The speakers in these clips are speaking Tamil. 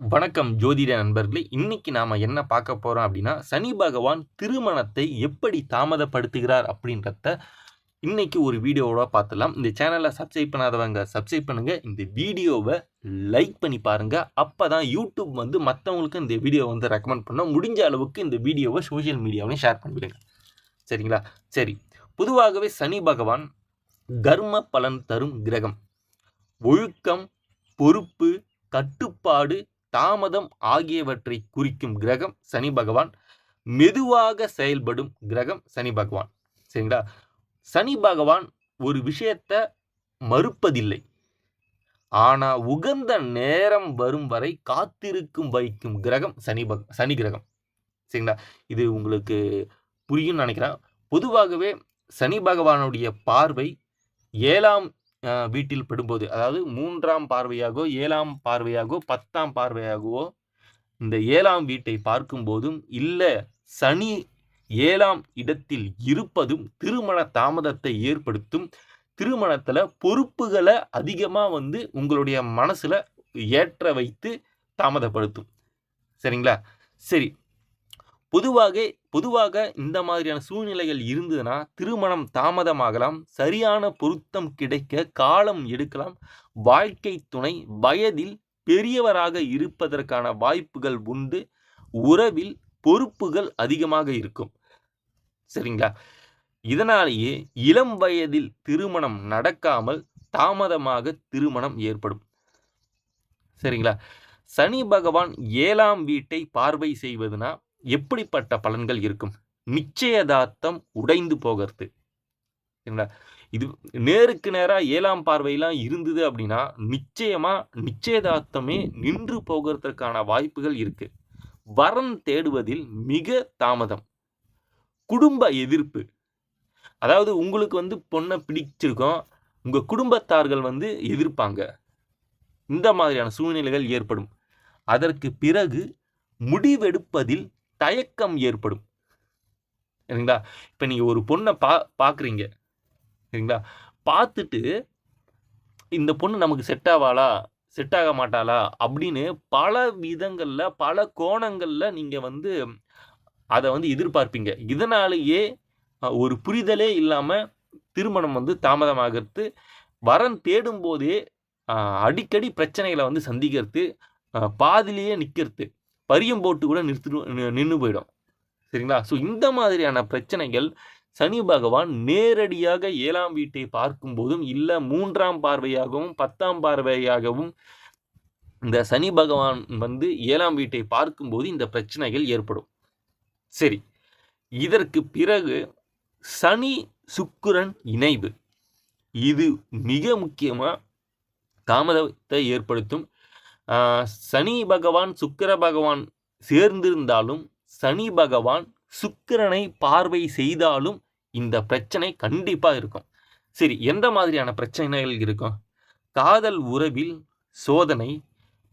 வணக்கம் ஜோதிட நண்பர்களே. இன்னைக்கு நாம என்ன பார்க்க போறோம் அப்படின்னா சனி பகவான் திருமணத்தை எப்படி தாமதப்படுத்துகிறார் அப்படின்றத இன்னைக்கு ஒரு வீடியோவோட பார்த்துலாம் இந்த சேனலை சப்ஸ்கிரைப் பண்ணாதவங்க சப்ஸ்கிரைப் பண்ணுங்க. இந்த வீடியோவை லைக் பண்ணி பாருங்க. அப்பதான் யூடியூப் வந்து மற்றவங்களுக்கு இந்த வீடியோ வந்து ரெக்கமெண்ட் பண்ண முடிஞ்ச அளவுக்கு இந்த வீடியோவை சோஷியல் மீடியாவிலையும் ஷேர் பண்ணிவிடுங்க. சரிங்களா? சரி. பொதுவாகவே சனி பகவான் கர்ம பலன் தரும் கிரகம். ஒழுக்கம் பொறுப்பு கட்டுப்பாடு தாமதம் ஆகியவற்றை குறிக்கும் கிரகம் சனி பகவான். மெதுவாக செயல்படும் கிரகம் சனி பகவான். சரிங்களா? சனி பகவான் ஒரு விஷயத்த மறுப்பதில்லை. ஆனால் உகந்த நேரம் வரும் வரை காத்திருக்கும் வைக்கும் கிரகம் சனி பக சனி கிரகம். சரிங்களா? இது உங்களுக்கு புரியும்னு நினைக்கிறேன். பொதுவாகவே சனி பகவானுடைய பார்வை ஏழாம் வீட்டில் படும்போது அதாவது மூன்றாம் பார்வையாகவோ ஏழாம் பார்வையாகவோ பத்தாம் பார்வையாகவோ இந்த ஏழாம் வீட்டை பார்க்கும்போதும் இல்லை சனி ஏழாம் இடத்தில் இருப்பதும் திருமண தாமதத்தை ஏற்படுத்தும் திருமணத்தில் பொறுப்புகளை அதிகமாக வந்து உங்களுடைய மனசில் ஏற்ற வைத்து தாமதப்படுத்தும். சரிங்களா? சரி. பொதுவாக பொதுவாக இந்த மாதிரியான சூழ்நிலைகள் இருந்ததுன்னா திருமணம் தாமதமாகலாம் சரியான பொருத்தம் கிடைக்க காலம் எடுக்கலாம். வாழ்க்கை துணை வயதில் பெரியவராக இருப்பதற்கான வாய்ப்புகள் உண்டு. உறவில் பொறுப்புகள் அதிகமாக இருக்கும். சரிங்களா? இதனாலேயே இளம் வயதில் திருமணம் நடக்காமல் தாமதமாக திருமணம் ஏற்படும். சரிங்களா? சனி பகவான் ஏழாம் வீட்டை பார்வை செய்வதுனா எப்படிப்பட்ட பலன்கள் இருக்கும்? நிச்சயதார்த்தம் உடைந்து போகிறது. சரிங்களா? இது நேருக்கு நேராக ஏழாம் பார்வையெல்லாம் இருந்தது அப்படின்னா நிச்சயமாக நிச்சயதார்த்தமே நின்று போகிறதுக்கான வாய்ப்புகள் இருக்கு. வரன் தேடுவதில் மிக தாமதம். குடும்ப எதிர்ப்பு. அதாவது உங்களுக்கு வந்து பொண்ணை பிடிச்சிருக்கோம். உங்கள் குடும்பத்தார்கள் வந்து எதிர்ப்பாங்க. இந்த மாதிரியான சூழ்நிலைகள் ஏற்படும். அதற்கு பிறகு முடிவெடுப்பதில் தயக்கம் ஏற்படும். சரிங்களா? இப்போ நீங்கள் ஒரு பொண்ணை பா பார்க்குறீங்க சரிங்களா? பார்த்துட்டு இந்த பொண்ணு நமக்கு செட் ஆவாளா? செட் ஆக மாட்டாளா? அப்படின்னு பல விதங்களில் பல கோணங்களில் நீங்கள் வந்து அதை வந்து எதிர்பார்ப்பீங்க. இதனாலேயே ஒரு புரிதலே இல்லாமல் திருமணம் வந்து தாமதமாகிறது வரன் தேடும் போதே அடிக்கடி பிரச்சனைகளை வந்து சந்திக்கிறது பாதிலேயே நிற்கிறது பரியம் போட்டு கூட நிறுத்து நின்று போயிடும். சரிங்களா? ஸோ இந்த மாதிரியான பிரச்சனைகள் சனி பகவான் நேரடியாக ஏழாம் வீட்டை பார்க்கும்போதும் இல்லை மூன்றாம் பார்வையாகவும் பத்தாம் பார்வையாகவும் இந்த சனி பகவான் வந்து ஏழாம் வீட்டை பார்க்கும்போது இந்த பிரச்சனைகள் ஏற்படும். சரி. இதற்கு பிறகு சனி சுக்கிரன் இணைவு. இது மிக முக்கியமாக தாமதத்தை ஏற்படுத்தும். சனி பகவான் சுக்கிர பகவான் சேர்ந்திருந்தாலும் சனி பகவான் சுக்கிரனை பார்வை செய்தாலும் இந்த பிரச்சனை கண்டிப்பாக இருக்கும். சரி எந்த மாதிரியான பிரச்சனைகள் இருக்கும்? காதல் உறவில் சோதனை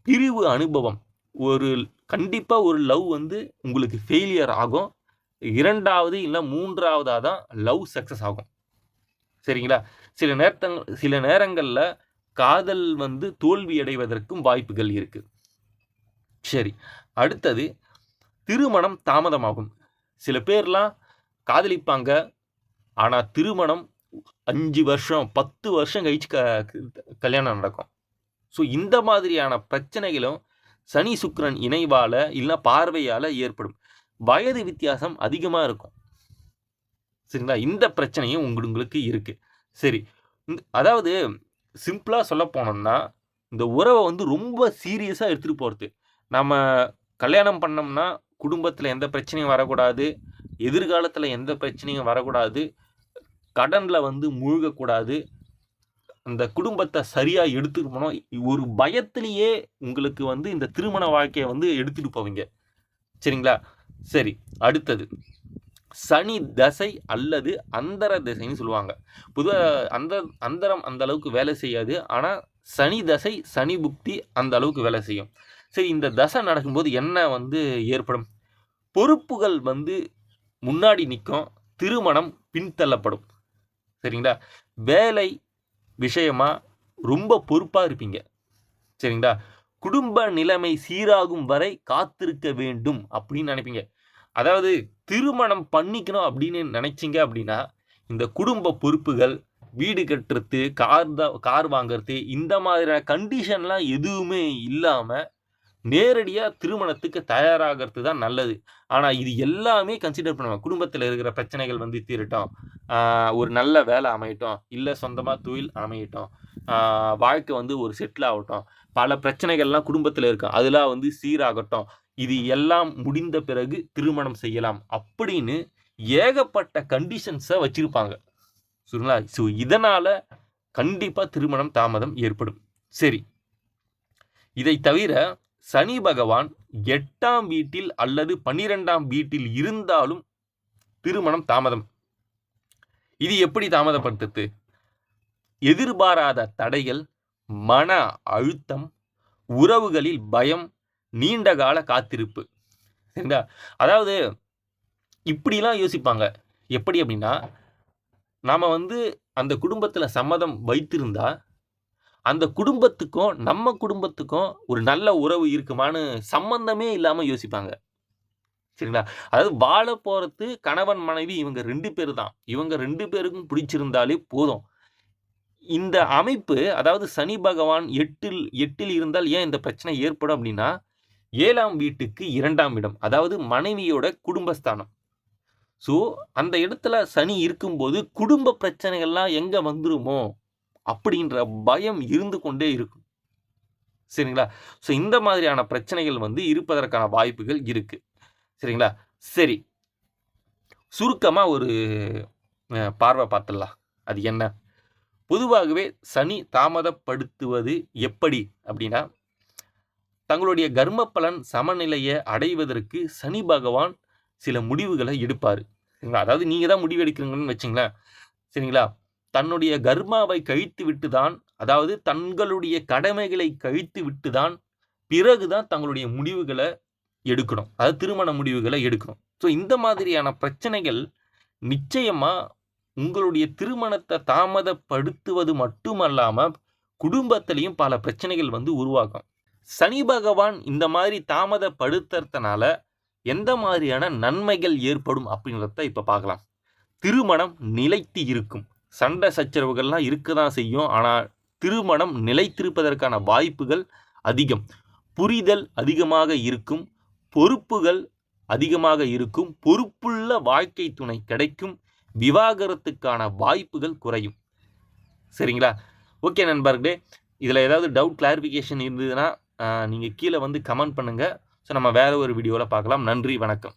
பிரிவு அனுபவம். ஒரு கண்டிப்பாக ஒரு லவ் வந்து உங்களுக்கு ஃபெயிலியர் ஆகும். இரண்டாவது இல்லை மூன்றாவதாக தான் லவ் சக்ஸஸ் ஆகும். சரிங்களா? சில நேரத்தங் சில நேரங்களில் காதல் வந்து தோல்வி அடைவதற்கும் வாய்ப்புகள் இருக்கு. சரி அடுத்தது திருமணம் தாமதமாகும். சில பேர்லாம் காதலிப்பாங்க. ஆனால் திருமணம் அஞ்சு வருஷம் பத்து வருஷம் கழிச்சு க கல்யாணம் நடக்கும். ஸோ இந்த மாதிரியான பிரச்சனைகளும் சனி சுக்கிரன் இணைவால் இல்லை பார்வையால் ஏற்படும். வயது வித்தியாசம் அதிகமாக இருக்கும். சரிங்களா? இந்த பிரச்சனையும் உங்களுக்கு இருக்குது சரி அதாவது சிம்பிளாக சொல்ல போனோம்னா இந்த உறவை வந்து ரொம்ப சீரியஸாக எடுத்துகிட்டு போகிறது நம்ம கல்யாணம் பண்ணோம்னா குடும்பத்தில் எந்த பிரச்சனையும் வரக்கூடாது. எதிர்காலத்தில் எந்த பிரச்சனையும் வரக்கூடாது. கடனில் வந்து மூழ்கக்கூடாது. அந்த குடும்பத்தை சரியாக எடுத்துட்டு போனோம் ஒரு பயத்திலேயே உங்களுக்கு வந்து இந்த திருமண வாழ்க்கையை வந்து எடுத்துகிட்டு போவீங்க. சரிங்களா? சரி அடுத்தது. சனி தசை அல்லது அந்தர தசைன்னு சொல்லுவாங்க. பொதுவாக அந்த அந்தரம் அந்த அளவுக்கு வேலை செய்யாது. ஆனால் சனி தசை சனி புக்தி அந்த அளவுக்கு வேலை செய்யும். சரி இந்த தசை நடக்கும்போது என்ன வந்து ஏற்படும்? பொறுப்புகள் வந்து முன்னாடி நிற்கும் திருமணம் பின்தள்ளப்படும். சரிங்களா? வேலை விஷயமா ரொம்ப பொறுப்பாக இருப்பீங்க. சரிங்களா? குடும்ப நிலைமை சீராகும் வரை காத்திருக்க வேண்டும் அப்படின்னு நினைப்பீங்க. அதாவது திருமணம் பண்ணிக்கணும் அப்படின்னு நினச்சிங்க அப்படின்னா இந்த குடும்ப பொறுப்புகள் வீடு கட்டுறது கார் தான் கார் வாங்குறது இந்த மாதிரியான கண்டிஷன்லாம் எதுவுமே இல்லாமல் நேரடியாக திருமணத்துக்கு தயாராகிறது தான் நல்லது. ஆனால் இது எல்லாமே கன்சிடர் பண்ணுவாங்க குடும்பத்தில் இருக்கிற பிரச்சனைகள் வந்து தீரட்டும். ஒரு நல்ல வேலை அமையட்டும். இல்லை சொந்தமாக தொழில் அமையட்டும். வாழ்க்கை வந்து ஒரு செட்டில் ஆகட்டும். பல பிரச்சனைகள்லாம் குடும்பத்தில் இருக்கும். அதெல்லாம் வந்து சீராகட்டும். இது எல்லாம் முடிந்த பிறகு திருமணம் செய்யலாம் அப்படின்னு ஏகப்பட்ட கண்டிஷன்ஸை வச்சிருப்பாங்க. சரிங்களா? ஸோ இதனால கண்டிப்பாக திருமணம் தாமதம் ஏற்படும். சரி. இதை தவிர சனி பகவான் எட்டாம் வீட்டில் அல்லது பன்னிரெண்டாம் வீட்டில் இருந்தாலும் திருமணம் தாமதம். இது எப்படி தாமதப்படுத்துது எதிர்பாராத தடைகள் மன அழுத்தம் உறவுகளில் பயம் நீண்ட கால காத்திருப்பு. சரிங்களா? அதாவது இப்படிலாம் யோசிப்பாங்க. எப்படி அப்படின்னா நாம் வந்து அந்த குடும்பத்தில் சம்மதம் வைத்திருந்தா அந்த குடும்பத்துக்கும் நம்ம குடும்பத்துக்கும் ஒரு நல்ல உறவு இருக்குமான்னு சம்மந்தமே இல்லாமல் யோசிப்பாங்க. சரிங்களா? அதாவது வாழ போகிறது கணவன் மனைவி இவங்க ரெண்டு பேர் தான். இவங்க ரெண்டு பேருக்கும் பிடிச்சிருந்தாலே போதும். இந்த அமைப்பு அதாவது சனி பகவான் எட்டில் எட்டில் இருந்தால் ஏன் இந்த பிரச்சனை ஏற்படும் அப்படின்னா ஏழாம் வீட்டுக்கு இரண்டாம் இடம் அதாவது மனைவியோட குடும்பஸ்தானம். ஸோ அந்த இடத்துல சனி இருக்கும்போது குடும்ப பிரச்சனைகள்லாம் எங்கே வந்துருமோ அப்படின்ற பயம் இருந்து கொண்டே இருக்கும். சரிங்களா? ஸோ இந்த மாதிரியான பிரச்சனைகள் வந்து இருப்பதற்கான வாய்ப்புகள் இருக்குது சரிங்களா? சரி. சுருக்கமாக ஒரு பார்வை பார்த்துடலாம். அது என்ன? பொதுவாகவே சனி தாமதப்படுத்துவது எப்படி அப்படின்னா தங்களுடைய கர்ம பலன் சமநிலையை அடைவதற்கு சனி பகவான் சில முடிவுகளை எடுப்பார். சரிங்களா? அதாவது நீங்கள் தான் முடிவு எடுக்கிறீங்கன்னு வச்சுங்களேன். சரிங்களா? தன்னுடைய கர்மாவை கழித்து விட்டு தான் அதாவது தங்களுடைய கடமைகளை கழித்து விட்டு தான் பிறகுதான் தங்களுடைய முடிவுகளை எடுக்கணும். அதாவது திருமண முடிவுகளை எடுக்கணும். ஸோ இந்த மாதிரியான பிரச்சனைகள் நிச்சயமாக உங்களுடைய திருமணத்தை தாமதப்படுத்துவது மட்டுமல்லாமல் குடும்பத்திலையும் பல பிரச்சனைகள் வந்து உருவாகும். சனி பகவான் இந்த மாதிரி தாமதப்படுத்துறதுனால எந்த மாதிரியான நன்மைகள் ஏற்படும் அப்படின்றத இப்போ பார்க்கலாம். திருமணம் நிலைத்து இருக்கும். சண்டை சச்சரவுகள்லாம் இருக்க தான் செய்யும். ஆனால் திருமணம் நிலைத்திருப்பதற்கான வாய்ப்புகள் அதிகம். புரிதல் அதிகமாக இருக்கும். பொறுப்புகள் அதிகமாக இருக்கும். பொறுப்புள்ள வாழ்க்கை துணை கிடைக்கும். விவாகரத்துக்கான வாய்ப்புகள் குறையும். சரிங்களா? ஓகே நண்பர்களே இதில் ஏதாவது டவுட் கிளாரிஃபிகேஷன் இருந்ததுன்னா நீங்கள் கீழே வந்து கமெண்ட் பண்ணுங்கள் ஸோ நம்ம வேறு ஒரு வீடியோவில் பார்க்கலாம். நன்றி வணக்கம்.